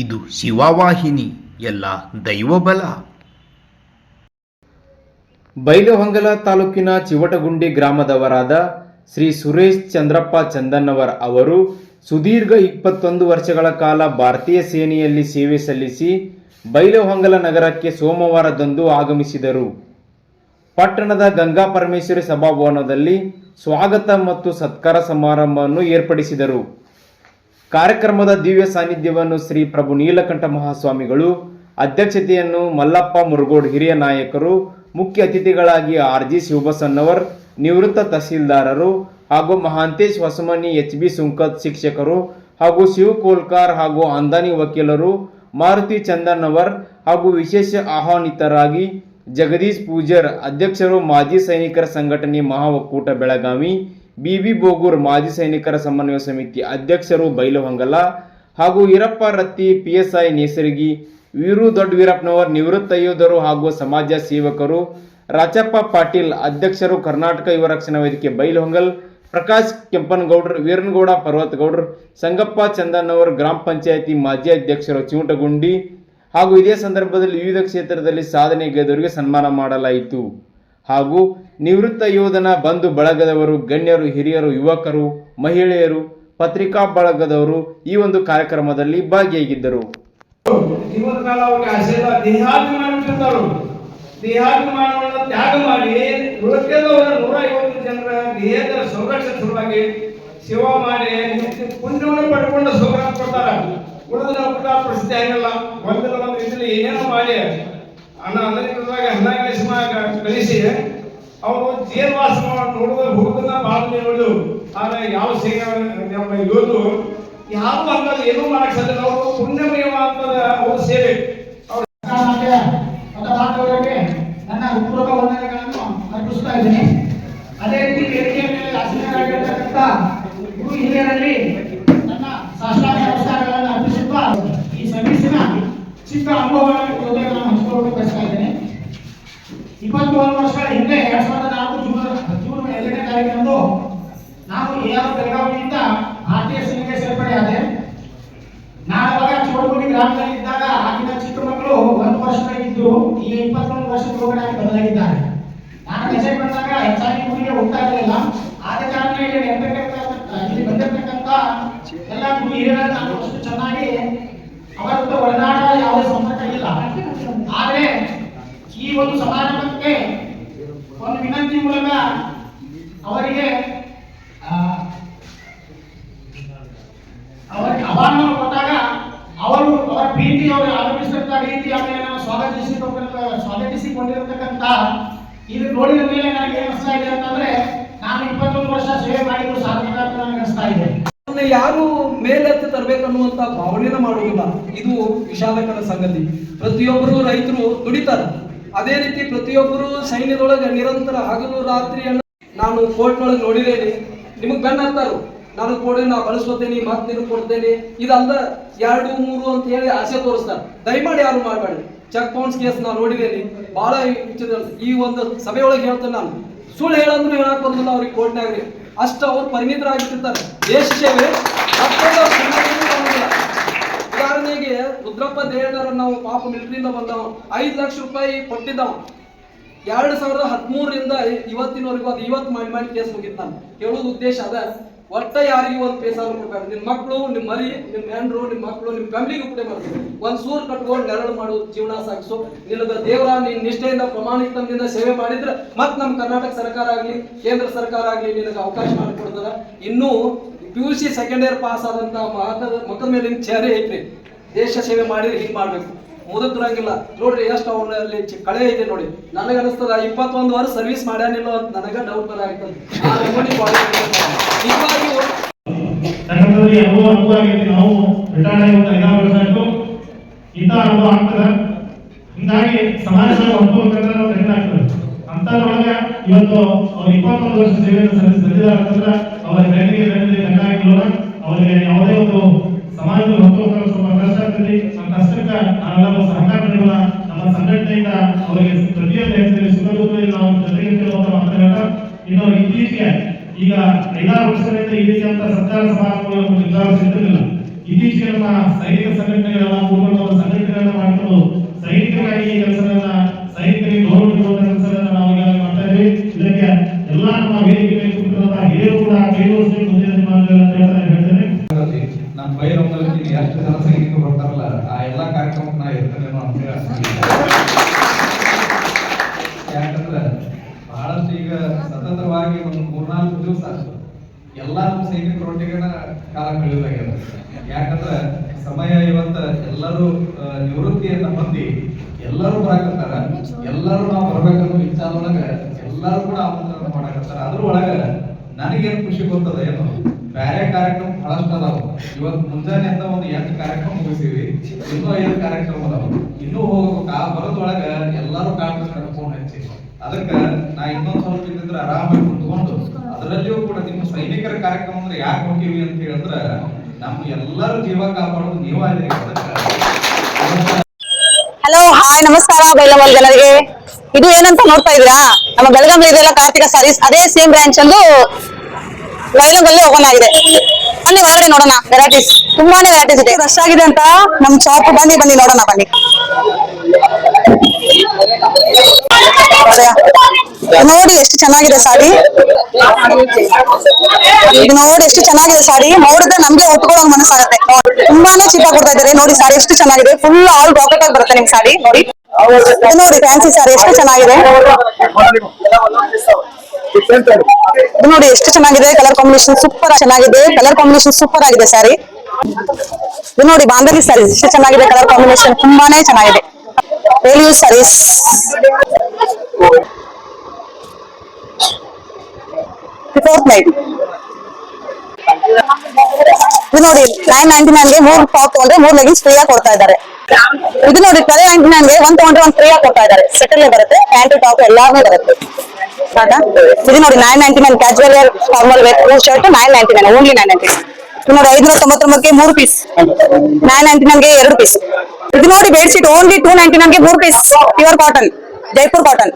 ಇದು ಶಿವವಾಹಿನಿ, ಎಲ್ಲ ದೈವಬಲ. ಬೈಲಹೊಂಗಲ ತಾಲೂಕಿನ ಚಿವಟಗುಂಡಿ ಗ್ರಾಮದವರಾದ ಶ್ರೀ ಸುರೇಶ್ ಚಂದ್ರಪ್ಪ ಚಂದನ್ನವರ್ ಅವರು ಸುದೀರ್ಘ ಇಪ್ಪತ್ತೊಂದು ವರ್ಷಗಳ ಕಾಲ ಭಾರತೀಯ ಸೇನೆಯಲ್ಲಿ ಸೇವೆ ಸಲ್ಲಿಸಿ ಬೈಲಹೊಂಗಲ ನಗರಕ್ಕೆ ಸೋಮವಾರದಂದು ಆಗಮಿಸಿದರು. ಪಟ್ಟಣದ ಗಂಗಾ ಪರಮೇಶ್ವರಿ ಸಭಾಭವನದಲ್ಲಿ ಸ್ವಾಗತ ಮತ್ತು ಸತ್ಕಾರ ಸಮಾರಂಭವನ್ನು ಏರ್ಪಡಿಸಿದರು. ಕಾರ್ಯಕ್ರಮದ ದಿವ್ಯ ಸಾನ್ನಿಧ್ಯವನ್ನು ಶ್ರೀ ಪ್ರಭು ನೀಲಕಂಠ ಮಹಾಸ್ವಾಮಿಗಳು, ಅಧ್ಯಕ್ಷತೆಯನ್ನು ಮಲ್ಲಪ್ಪ ಮುರುಗೋಡ್ ಹಿರಿಯ ನಾಯಕರು, ಮುಖ್ಯ ಅತಿಥಿಗಳಾಗಿ ಆರ್ ಜಿ ಶಿವಬಸನ್ನವರ್, ನಿವೃತ್ತ ತಹಸೀಲ್ದಾರರು ಹಾಗೂ ಮಹಾಂತೇಶ್ ಹೊಸಮನಿ ಎಚ್ ಬಿ ಸುಂಕತ್ ಶಿಕ್ಷಕರು ಹಾಗೂ ಶಿವ್ ಕೋಲ್ಕಾರ್ ಹಾಗೂ ಅಂದಾನಿ ವಕೀಲರು, ಮಾರುತಿ ಚಂದನ್ನವರ್ ಹಾಗೂ ವಿಶೇಷ ಆಹ್ವಾನಿತರಾಗಿ ಜಗದೀಶ್ ಪೂಜರ್, ಅಧ್ಯಕ್ಷರು ಮಾಜಿ ಸೈನಿಕರ ಸಂಘಟನೆ ಮಹಾ ಒಕ್ಕೂಟ ಬೆಳಗಾವಿ ಬಿಬಿ ಬೋಗೂರ್ ಮಾಜಿ ಸೈನಿಕರ ಸಮನ್ವಯ ಸಮಿತಿ ಅಧ್ಯಕ್ಷರು ಬೈಲಹೊಂಗಲ ಹಾಗೂ ಈರಪ್ಪ ರತ್ತಿ ಪಿಎಸ್ಐ ನೇಸರಿಗಿ, ವೀರು ದೊಡ್ಡ ವೀರಪ್ಪನವರ್ ನಿವೃತ್ತ ಯೋಧರು ಹಾಗೂ ಸಮಾಜ ಸೇವಕರು ರಾಚಪ್ಪ ಪಾಟೀಲ್ ಅಧ್ಯಕ್ಷರು ಕರ್ನಾಟಕ ಯುವ ರಕ್ಷಣಾ ವೇದಿಕೆ ಬೈಲಹೊಂಗಲ್ ಪ್ರಕಾಶ್ ಕೆಂಪನಗೌಡ್ರು, ವೀರನಗೌಡ ಪರ್ವತಗೌಡ್ರು, ಸಂಗಪ್ಪ ಚಂದನವರ್ ಗ್ರಾಮ ಪಂಚಾಯತಿ ಮಾಜಿ ಅಧ್ಯಕ್ಷರು ಚಿಮಟಗುಂಡಿ ಹಾಗೂ ಇದೇ ಸಂದರ್ಭದಲ್ಲಿ ವಿವಿಧ ಕ್ಷೇತ್ರದಲ್ಲಿ ಸಾಧನೆಗೈದವರಿಗೆ ಸನ್ಮಾನ ಮಾಡಲಾಯಿತು. ಹಾಗೂ ನಿವೃತ್ತ ಯೋಧನ ಬಂಧು ಬಳಗದವರು, ಗಣ್ಯರು, ಹಿರಿಯರು, ಯುವಕರು, ಮಹಿಳೆಯರು, ಪತ್ರಿಕಾ ಬಳಗದವರು ಈ ಒಂದು ಕಾರ್ಯಕ್ರಮದಲ್ಲಿ ಭಾಗಿಯಾಗಿದ್ದರು. ದೇಹಾಭಿಮಾನವನ್ನ ತ್ಯಾಗ ಮಾಡಿ ಉಳಿಕೆದವರ ನೂರ ಐವತ್ತು ಜನರ ದೇಹದ ಸಂರಕ್ಷಣೆ ಸಲುವಾಗಿ ಸೇವಾ ಮಾಡಿ ಪುಣ್ಯವನ್ನು ಪಡ್ಕೊಂಡು ಸೌಕರ್ಯ ಕೊಡ್ತಾರ. ಉಳಿದ ನಾವು ಕೂಡ ಪ್ರಸಿದ್ಧಿ ಆಗಿಲ್ಲ ಒಂದಲ್ಲ ಒಂದು ರೀತಿಯಲ್ಲಿ ಏನೇನೋ ಮಾಡಿ ಅನ್ನ ಅಮೆರಿಕದಾಗ ಹನ್ನೆರಡು ಕಲಿಸಿ ಅವರು ಜೇಲ್ವಾಸ ನೋಡಿದ ಹುಡುಗನ ಬಾಳ್ಮೆ ನೋಡು. ಆದರೆ ಯಾವ ಸೇವೆ ಯೋಧರು ಯಾರು ಹಂಗಲ್ಲ ಏನೂ ಮಾಡಕ್ ಸಾಧ್ಯ. ಅವರು ಪುಣ್ಯಮಯವಾದ ಅವ್ರ ಸೇವೆ. ನನ್ನ ಹೃತ್ಪೂರ್ವಕ ವಂದನೆಗಳನ್ನು ಅರ್ಪಿಸ್ತಾ ಇದ್ದೀನಿ. ಅದೇ ರೀತಿ ವೇದಿಕೆಯ ಮೇಲೆ ಆಸೀನರಾಗಿರ್ತಕ್ಕಂಥ ಗುರು ಹಿರಿಯರಲ್ಲಿ ನನ್ನ ಸಾಷ್ಟಾಂಗ ನಮಸ್ಕಾರಗಳನ್ನು ಅರ್ಪಿಸುತ್ತಾ ಈ ಸರ್ವಿಸಿನ ಚಿಕ್ಕ ಅನುಭವಗಳನ್ನು ನಾನು ಬಯಸ್ತಾ ಇದ್ದೇನೆ ಇಪ್ಪತ್ತೊಂದು ವರ್ಷಗಳ ಹಿಂದೆ ಎರಡ್ ಸಾವಿರದ ನಾಲ್ಕು ಜೂನ್ ಜೂನ್ ಎರಡನೇ ತಾರೀಕಿನಂದು ನಾನು ಎ ಆರ್ ಬೆಳಗಾವಿಯಿಂದ ಭಾರತೀಯ ಸೇನೆಗೆ ಸೇರ್ಪಡೆಯಾದೆ. ನಾನು ಅವಾಗ ಚೋಟಗುಡಿ ಗ್ರಾಮದಲ್ಲಿ ಇದ್ದಾಗ ಆಗಿನ ಚಿಕ್ಕ ಮಕ್ಕಳು ಒಂದು ವರ್ಷದಾಗಿದ್ದು ಈ ಇಪ್ಪತ್ತೊಂದು ವರ್ಷದ ಒಳಗಡೆ ಬದಲಾಗಿದ್ದಾರೆ. ನಾನು ಮೆಸೇಜ್ ಬಂದಾಗ ಹೆಚ್ಚಾಗಿ ಗುರಿಗೆ ಹೋಗ್ತಾ ಇರಲಿಲ್ಲ. ಆದ ಕಾರಣ ಇಲ್ಲಿ ಇಲ್ಲಿ ಬಂದಿರತಕ್ಕಂತ ಎಲ್ಲ ಗುರಿ ಹಿರಿಯರನ್ನ ನಾನು ಅಷ್ಟು ಚೆನ್ನಾಗಿ ಅವರದ್ದು ಜೊತೆ ಒಡನಾಡ ಯಾವುದೇ ಸಂಪರ್ಕ ಇಲ್ಲ. ಆದರೆ ಈ ಒಂದು ಸಮಾಜಕ್ಕೆ ಒಂದು ವಿನಂತಿ ಮೂಲಕ ಅವರಿಗೆ ಅವರಿಗೆ ಆಹ್ವಾನ ಕೊಟ್ಟಾಗ ಅವರು ಅವರ ಪ್ರೀತಿ ಅವರು ಆಗಮಿಸಿದಂತ ರೀತಿ ಆಮೇಲೆ ನಾವು ಸ್ವಾಗತಿಸಿರ್ತಕ್ಕಂಥ ಸ್ವಾಗತಿಸಿಕೊಂಡಿರತಕ್ಕಂತ ಇದು ನೋಡಿದ ಮೇಲೆ ನನಗೆ ಅನಿಸ್ತಾ ಇದೆ ಅಂತಂದ್ರೆ ನಾನು ಇಪ್ಪತ್ತೊಂದು ವರ್ಷ ಸೇವೆ ಮಾಡಿದ್ದು ಸಾರ್ಥಕ ಅಂತ ನನಗೆ ಅನಿಸ್ತಾ ಇದೆ. ಯಾರು ಮೇಲೆತ್ತಿ ತರಬೇಕನ್ನುವಂತ ಭಾವನೆನ ಮಾಡುವುದಿಲ್ಲ. ಇದು ವಿಷಾದಕರ ಸಂಗತಿ. ಪ್ರತಿಯೊಬ್ಬರು ರೈತರು ದುಡಿತಾರೆ. ಅದೇ ರೀತಿ ಪ್ರತಿಯೊಬ್ಬರು ಸೈನ್ಯದೊಳಗೆ ನಿರಂತರ ಹಗಲು ರಾತ್ರಿಯನ್ನು ನಾನು ಕೋರ್ಟ್ನೊಳಗೆ ನೋಡಿದ್ದೇನೆ. ನಿಮಗೆ ಬೆನ್ನ ಹತ್ತಾರು ನಾನು ಕೊಡಿ ನಾ ಬಳಸ್ಕೊತೇನೆ ಮತ್ತೆ ನಿನಗೆ ಕೊಡ್ತೇನೆ. ಇದಲ್ಲ ಎರಡು, ಮೂರು ಅಂತ ಹೇಳಿ ಆಸೆ ತೋರಿಸ್ತಾರೆ. ದಯಮಾಡಿ ಯಾರು ಮಾಡಬೇಡಿ. ಚೆಕ್ ಬೌನ್ಸ್ ಕೇಸ್ ನಾನು ನೋಡಿದ್ದೇನೆ. ಬಹಳ ಈ ಒಂದು ಸಭೆಯೊಳಗೆ ಹೇಳ್ತೇನೆ ನಾನು. ಸುಳ್ಳು ಹೇಳಂದ್ರು ಹೇಳಕ್ ಬರೋದಿಲ್ಲ ಅವ್ರಿಗೆ ಕೋರ್ಟ್ನಾಗ್ರಿ. ಅಷ್ಟು ಅವ್ರು ಪರಿಣಿತರಾಗಿರ್ತಾರೆ ದೇಶ ಸೇವೆ ಮತ್ತೊಂದು ಅವ್ರ ಸಮಾಜಕ್ಕೆ ಬರೋದಿಲ್ಲ. ಉದಾಹರಣೆಗೆ ರುದ್ರಪ್ಪ ನಾವು ಪಾಪ ಮಿಲಿಟರಿಯಿಂದ ಬಂದವ ಐದು ಲಕ್ಷ ರೂಪಾಯಿ ಕೊಟ್ಟಿದ್ದವ ಎರಡು ಸಾವಿರದ ಹದಿಮೂರರಿಂದ ಇವತ್ತಿನವರೆಗೂ ಅದು ಇವತ್ತು ಮಾಡಿ ಮಾಡಿ ಕೇಸ್ ಮುಗಿತು ನಾನು. ಹೇಳೋದು ಉದ್ದೇಶ ಅದ. ಒಟ್ಟ ಯಾರಿಗೂ ಒಂದು ಪೇಸಾನು ಕೊಡ್ಬೇಕು ನಿಮ್ಮ ಮಕ್ಕಳು ನಿಮ್ಮ ಮರಿ ನಿಮ್ಮ ಹೆಂಡ್ರು ನಿಮ್ಮ ಮಕ್ಕಳು ನಿಮ್ಮ ಫ್ಯಾಮಿಲಿಗೂ ಕೂಡ ಮಾಡ್ತೀವಿ. ಒಂದು ಸೂರ್ ಕಟ್ಕೊಂಡು ನೆರಳು ಮಾಡು ಜೀವನ ಸಾಗಿಸು. ನಿನ್ನದ ದೇವರ ನಿನ್ನ ನಿಷ್ಠೆಯಿಂದ ಪ್ರಮಾಣಿತದಿಂದ ಸೇವೆ ಮಾಡಿದ್ರೆ ಮತ್ತೆ ನಮ್ಮ ಕರ್ನಾಟಕ ಸರ್ಕಾರ ಆಗ್ಲಿ, ಕೇಂದ್ರ ಸರ್ಕಾರ ಆಗ್ಲಿ ನಿನಗೆ ಅವಕಾಶ ಮಾಡಿಕೊಡ್ತದ ಇನ್ನೂ P U C second year pass ಆದಂಥ ಮಹದ ಮುಖದ ಮೇಲೆ ಚೇರೆ ಐತ್ರಿ. ದೇಶ ಸೇವೆ ಮಾಡಿದ್ರೆ ಹಿಂಗ್ ಮಾಡಬೇಕು ಮುದುಕರಂಗಿಲ್ಲ ನೋಡ್ರಿ ಎಷ್ಟು ಅವರಲ್ಲಿ ಕಳೆ ಇದೆ ನೋಡಿ ನನಗೆ ಅನಿಸ್ತದ ಇಪ್ಪತ್ತೊಂದು ವಾರ ಸರ್ವಿಸ್ ಮಾಡ್ಯಾನಿಲ್ಲ ಅಂತ ನನಗೆ ಡೌಟ್ ಆಗೈತಿ ನಾವು ಅನುಭವ ಹಿಂಗಾಗಿ ಅಂತದ್ರೊಳಗೆ ಇವತ್ತು ವರ್ಷ ಸೇವೆಯನ್ನು ಅವರ ಅವರಿಗೆ ಯಾವುದೇ ಒಂದು ಸಮಾಜದ ಹೊತ್ತೋಗ್ತಾರೆ ನಮ್ಮ ಸಂಘಟನೆಗಳ ನಮ್ಮ ಸಂಘಟನೆಯಿಂದ ಅವರಿಗೆ ಪ್ರತಿಯೊಂದು ಹೆಸರಿ ಸುಖ ನಾವು ಜೊತೆಗೆ ಕೆಲವರ ಮಾತನಾಡ ಇನ್ನು ಇತ್ತೀಚೆಗೆ ಈಗ ಐದಾರು ವರ್ಷಗಳಿಂದ ಈ ರೀತಿಯಂತ ಸರ್ಕಾರ ಸಮಾರಂಭಗಳನ್ನು ನಿರ್ಧಾರಿಸಿದ್ದಿರಲಿಲ್ಲ ಇತ್ತೀಚೆಗೆ ನಮ್ಮ ಸೈನಿಕ ಸಂಘಟನೆಗಳೆಲ್ಲ ಪೂರ್ವ ಸಂಘಟನೆಗಳನ್ನ ಮಾಡಿಕೊಂಡು ಸೈನಿಕರಾಗಿ ಕೆಲಸಗಳನ್ನ, ಸೈನಿಕರಿಗೆ ಗೌರವ ನೀಡುವಂತ ಕೆಲಸಗಳನ್ನ ನಾವು ಈಗಾಗಲೇ ಮಾಡ್ತಾ ಇದಕ್ಕೆ ಎಲ್ಲಾ ನಮ್ಮ ವೇದಿಕೆ ಹಿರಿಯರು ಕೂಡ ಕೈ ಸೈನಿಕರು ಬರ್ತಾರಲ್ಲ ಆ ಎಲ್ಲಾ ಕಾರ್ಯಕ್ರಮಕ್ಕೆ ನಾ ಇರ್ತೇನೇನೋ ಅಂತ. ಯಾಕಂದ್ರೆ ಬಹಳಷ್ಟು ಈಗ ಸತತವಾಗಿ ಒಂದು ಮೂರ್ನಾಲ್ಕು ದಿವಸ ಎಲ್ಲ ನಮ್ಮ ಸೈನಿಕರೊಟ್ಟಿಗೆನ ಕಾಲ ಕಳೆಯೋದಾಗ್ಯದ ಯಾಕಂದ್ರೆ ಸಮಯ ಇವತ್ತ ಎಲ್ಲರೂ ನಿವೃತ್ತಿಯನ್ನ ಹೊಂದಿ ಎಲ್ಲರೂ ಬರಾಕತ್ತಾರ. ಎಲ್ಲರೂ ನಾವು ಬರ್ಬೇಕನ್ನೋ ವಿಚಾರದೊಳಗ ಎಲ್ಲರೂ ಕೂಡ ಆಮಂತ್ರಣ ಮಾಡಕತ್ತಾರ. ಅದ್ರೊಳಗ ನನಗೇನು ಖುಷಿ ಗೊತ್ತದ ಏನು? ಬೇರೆ ಕಾರ್ಯಕ್ರಮ ಬಹಳಷ್ಟು ಅದಾವ. ಇವತ್ತು ಅಂತ ಒಂದು ಎಂಟು ಕಾರ್ಯಕ್ರಮ ಮುಗಿಸಿವಿ ಇನ್ನೂ ಐದು ಕಾರ್ಯಕ್ರಮ ಅದಾವ. ಇನ್ನೂ ಹೋಗ್ಬೇಕು. ಆ ಬರೋದ್ರೊಳಗ ಎಲ್ಲರೂ ಕಾಡ್ತಾರೆ ಫೋನ್ ಹಚ್ಚಿ. ಅದಕ್ಕ ನಾ ಇನ್ನೊಂದ್ ಸ್ವಲ್ಪ ಇದ್ದಿದ್ರೆ ಆರಾಮಾಗಿ ಕುಂತ್ಕೊಂಡು, ಅದರಲ್ಲಿಯೂ ಕೂಡ ನಿಮ್ಮ ಸೈನಿಕರ ಕಾರ್ಯಕ್ರಮ ಅಂದ್ರೆ ಯಾಕೆ ಹೋಗಿವಿ ಅಂತ ಹೇಳಿದ್ರ, ನಮ್ಮ ಎಲ್ಲರೂ ಜೀವ ಕಾಪಾಡೋದು ನೀವಾಗಿರಿ ಅದಕ್ಕ ಹಲೋ ಹಾಯ್ ನಮಸ್ಕಾರ ಬೈಲಮಲ್ ಜನರಿಗೆ. ಇದು ಏನಂತ ನೋಡ್ತಾ ಇದೀರಾ ನಮ್ಮ ಬೆಳಗಾವಿ ಇದೆಲ್ಲ ಕಾರ್ತಿಕ ಸಾರೀಸ್ ಅದೇ ಸೇಮ್ ಬ್ರಾಂಚ್ ಅಲ್ಲೂ ಹೋಗೋಣ ಓಪನ್ ಆಗಿದೆ. ಬನ್ನಿ ಒಳಗಡೆ ನೋಡೋಣ. ವೆರೈಟೀಸ್ ತುಂಬಾನೇ ವೆರೈಟೀಸ್ ಇದೆ. ರಶ್ ಆಗಿದೆ ಅಂತ ನಮ್ ಶಾಪ್ ಬನ್ನಿ ಬನ್ನಿ ನೋಡೋಣ ಬನ್ನಿ. ನೋಡಿ ಎಷ್ಟು ಚೆನ್ನಾಗಿದೆ ಸಾರಿ. ನೋಡಿ ಎಷ್ಟು ಚೆನ್ನಾಗಿದೆ ಸಾರಿ. ನೋಡಿದ್ರೆ ನಮ್ಗೆ ಉಟ್ಕೊಳ್ಳೋ ಮನಸ್ಸಾಗುತ್ತೆ ತುಂಬಾನೇ ಚೀಪ್ ಆಗಿ ಕೊಡ್ತಾ ಇದ್ದಾರೆ. ನೋಡಿ ಸಾರಿ ಎಷ್ಟು ಚೆನ್ನಾಗಿದೆ. ಫುಲ್ ಆಲ್ ರಾಕೆಟ್ ಆಗಿ ಬರುತ್ತೆ ನಿಮ್ ಸಾರಿ. ನೋಡಿ. ನೋಡಿ ಫ್ಯಾನ್ಸಿ ಸಾರಿ. ಎಷ್ಟು ಚೆನ್ನಾಗಿದೆ. ನೋಡಿ, ಎಷ್ಟು ಚೆನ್ನಾಗಿದೆ ಕಲರ್ ಕಾಂಬಿನೇಷನ್ ಸೂಪರ್ ಚೆನ್ನಾಗಿದೆ. ಕಲರ್ ಕಾಂಬಿನೇಷನ್ ಸೂಪರ್ ಆಗಿದೆ ಸ್ಯಾರಿ ಇದು ನೋಡಿ ಬಾಂಧವಿ ಸಾರೀಸ್ ಎಷ್ಟು ಚೆನ್ನಾಗಿದೆ ಕಲರ್ ಕಾಂಬಿನೇಷನ್ ತುಂಬಾನೇ ಚೆನ್ನಾಗಿದೆ. Daily use saris fourth night ಇದು ನೋಡಿ ನೈನ್ ನೈನ್ಟಿ ನೈನ್ಗೆ ಮೂರ್ ಟಾಪ್ ತಗೊಂಡ್ರೆ ಮೂರ್ ಲೆಗಿನ್ಸ್ ಕೊಡ್ತಾ ಇದ್ದಾರೆ. ಇದು ನೋಡಿ ಟ್ವೆಲ್ ನೈನ್ಟಿ ನೈನ್ಗೆ ಒಂದ್ ತಗೊಂಡ್ರೆ ಒಂದ್ ಫ್ರೀ ಆಗಿ ಕೊಡ್ತಾ ಇದ್ದಾರೆ. ಸೆಟಲ್ ಬರುತ್ತೆ ಪ್ಯಾಂಟ್ ಟಾಪ್ ಎಲ್ಲಾನು ಬರುತ್ತೆ. ಇದು ನೋಡಿ nine nine casual wear formal wear two shirt nine ninety nine only nine ninety ಇದು ನೋಡಿ ಐದ್ನೂರ ತೊಂಬತ್ತೊಂಬತ್ತಕ್ಕೆ ಮೂರು ಪೀಸ್ ನೈನ್ ನೈನ್ಟಿ ನೈನ್ಗೆ ಎರಡು ಪೀಸ್ ಇದು ನೋಡಿ ಬೆಡ್ಶೀಟ್ ಓನ್ಲಿ ಟೂ ನೈನ್ಟಿ ನೈನ್ಗೆ ಮೂರು piece pure cotton Jaipur cotton